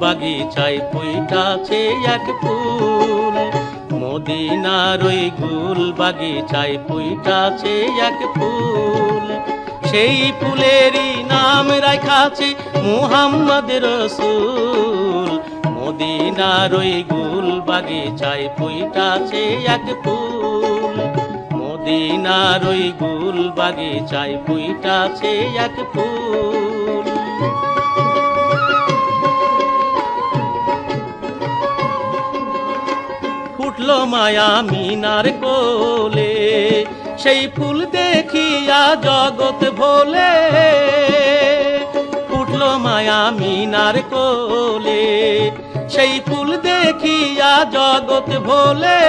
বাগিচায় ফুইটাছে এক ফুল। মদিনার ওই গুল বাগিচায় ফুইটাছে এক ফুল। সেই ফুলেরই নাম রাখাছে মুহাম্মদ রসুল। মদিনার ওই গুল বাগিচায় ফুইটাছে এক ফুল। মদিনার ওই গুল বাগিচায় ফুইটাছে এক ফুল। ফুটলো মায়া মিনার কোলে। সেই ফুল দেখিয়া জগৎ ভোলে। ফুটলো মায়া মিনার কোলে। সেই ফুল দেখিয়া জগৎ ভোলে।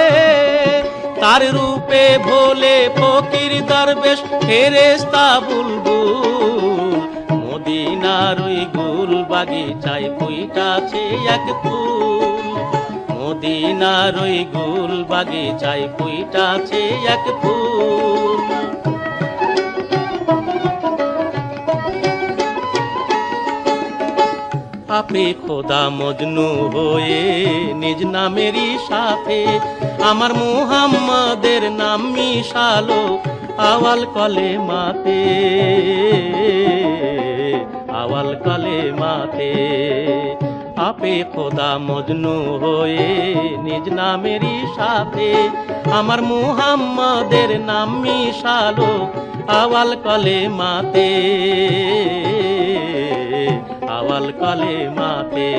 তার রূপে ভোলে ফকির দরবেশ ফেরেস্তা বুলবুল। মদিনার ওই গুল বাগিচায় ফুইটাছে এক ফুল। মদিনার ওই গুল বাগিচায় ফুইটাছে এক ফুল। আপনি খোদা মজনু হয়ে নিজ নামেরই সাথে আমার মুহাম্মাদের নাম মিশালো আওয়াল কলে মাতে আওয়াল কলে মাতে আপে খোদা মজনু হয়ে নিজ নামেরই সাথে আমার মুহাম্মাদের নাম মিশালো আওয়াল কলে মাতে আওয়াল কলে মাতে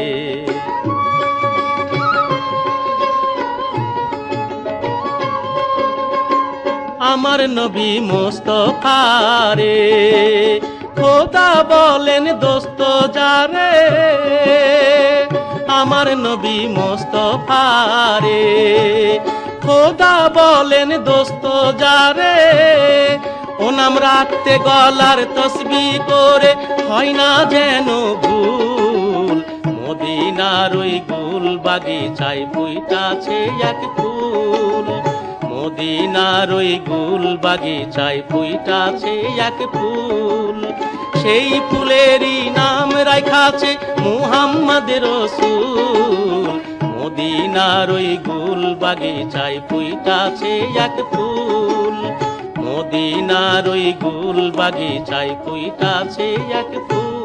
আমার নবী মোস্তফারে, খোদা বলেন দোস্ত যারে। আমার নবী মোস্তফারে খোদা বলেন দোস্ত যারে, ও নাম রাখতে গলার তসবি করে, হয় না যেন ভুল। মদিনার ওই গুল বাগিচায় ফুইটাছে এক ফুল। মদিনার ওই গুল বাগিচায় ফুইটাছে এক ফুল। সেই ফুলেরই নাম রাখাছে মুহাম্মদ রসুল। মদিনার ওই গুল বাগিচায় পুইটাছে এক ফুল। মদিনার ওই গুল বাগিচায় পুইটাছে এক ফুল।